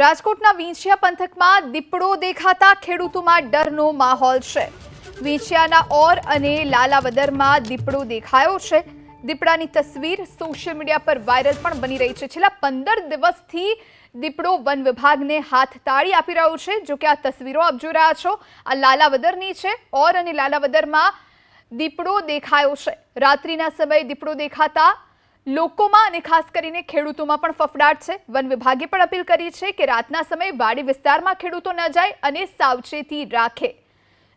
રાજકોટના વીંછિયા પંથકમાં દીપડો દેખાતા ખેડૂતોમાં ડરનો માહોલ છે. વીંછિયાના ઓર અને લાલાવદરમાં દીપડો દેખાયો છે. દીપડાની તસવીર સોશિયલ મીડિયા પર વાયરલ પણ બની રહી છે. છેલ્લા પંદર દિવસથી દીપડો વન વિભાગને હાથ તાળી આપી રહ્યો છે. જો કે આ તસવીરો આપ જોઈ રહ્યા છો. આ લાલાવદરની છે. ઓર અને લાલાવદરમાં દીપડો દેખાયો છે. રાત્રિના સમયે દીપડો દેખાતા લોકોમાં અને ખાસ કરીને ખેડૂતોમાં પણ ફફડાટ છે. વન વિભાગે પણ અપીલ કરી છે કે રાતના સમયે વાડી વિસ્તારમાં ખેડૂતો ન જાય અને સાવચેતી રાખે.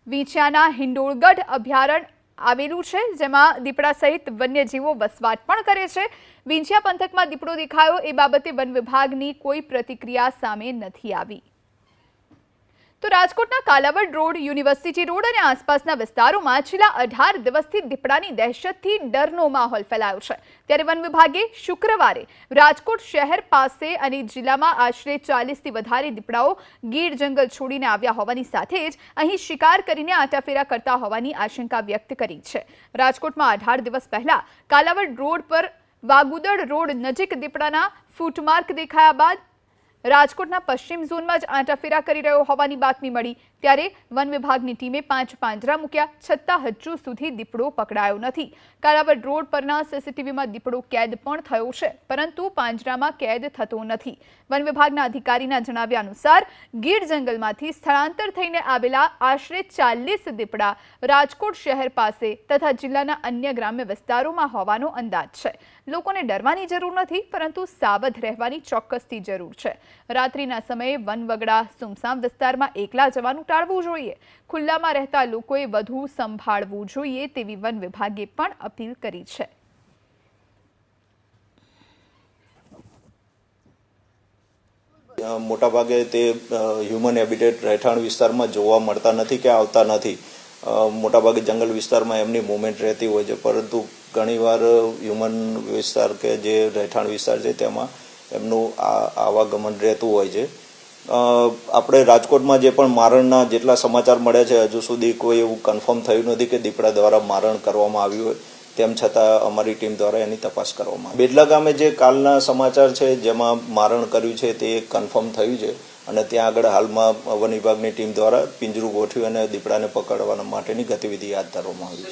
વીંછિયાના હિંડોળગઢ અભયારણ્ય આવેલું છે, જેમાં દીપડા સહિત વન્યજીવો વસવાટ પણ કરે છે. વીંછિયા પંથકમાં દીપડો દેખાયો, એ બાબતે વન વિભાગની કોઈ પ્રતિક્રિયા સામે નથી આવી. તો રાજકોટના કાલાવડ રોડ યુનિવર્સિટી રોડ અને આસપાસના વિસ્તારોમાં છેલ્લા અઢાર દિવસથી દીપડાની દહેશતથી ડરનો માહોલ ફેલાયો છે. ત્યારે વન વિભાગે શુક્રવારે રાજકોટ શહેર પાસે અને જિલ્લામાં આશરે ચાલીસથી વધારે દીપડાઓ ગીર જંગલ છોડીને આવ્યા હોવાની સાથે જ અહીં શિકાર કરીને આટાફેરા કરતા હોવાની આશંકા વ્યક્ત કરી છે. રાજકોટમાં અઢાર દિવસ પહેલા કાલાવડ રોડ પર વાગુદડ રોડ નજીક દીપડાના ફૂટમાર્ક દેખાયા બાદ રાજકોટના પશ્ચિમ ઝોનમાં જ આંટાફેરા કરી રહ્યો હોવાની બાતમી મળી. ત્યારે વન વિભાગની ટીમે પાંચ પાંજરા મૂક્યા, છતાં હજુ સુધી દીપડો પકડાયો નથી. કાલાવડ રોડ પરના સીસીટીવીમાં દીપડો કેદ પણ થયો છે, પરંતુ પાંજરામાં કેદ થતો નથી. વન વિભાગના અધિકારીના જણાવ્યા અનુસાર, ગીર જંગલમાંથી સ્થળાંતર થઈને આવેલા આશરે ચાલીસ દીપડા રાજકોટ શહેર પાસે તથા જિલ્લાના અન્ય ગ્રામ્ય વિસ્તારોમાં હોવાનો અંદાજ છે. લોકોને ડરવાની જરૂર નથી, પરંતુ સાવધ રહેવાની ચોક્કસથી જરૂર છે. રાત્રિના સમયે વનવગડા સુમસામ વિસ્તારમાં એકલા જવાનું ટાળવું જોઈએ. ખુલ્લામાં રહેતા લોકોએ વધુ સંભાળવું જોઈએ તેવી વન વિભાગે પણ અપીલ કરી છે. મોટાભાગે તે હ્યુમન હેબિટેટ રહેઠાણ વિસ્તારમાં જોવા મળતા નથી કે આવતા નથી. મોટાભાગે જંગલ વિસ્તારમાં એમની મુવમેન્ટ રહેતી હોય છે. પરંતુ ઘણીવાર હ્યુમન વિસ્તાર કે જે રહેઠાણ વિસ્તાર છે તેમાં એમનું આ આવાગમન રહેતું હોય છે. આપણે રાજકોટમાં જે પણ મારણના જેટલા સમાચાર મળ્યા છે, હજુ સુધી કોઈ એવું કન્ફર્મ થયું નથી કે દીપડા દ્વારા મારણ કરવામાં આવ્યું હોય. તેમ છતાં અમારી ટીમ દ્વારા એની તપાસ કરવામાં. બેડલા ગામે જે કાલના સમાચાર છે, જેમાં મારણ કર્યું છે તે કન્ફર્મ થયું છે અને ત્યાં આગળ હાલમાં વન વિભાગની ટીમ દ્વારા પિંજરું ગોઠવી અને દીપડાને પકડવા માટેની ગતિવિધિ હાથ ધરવામાં આવી છે.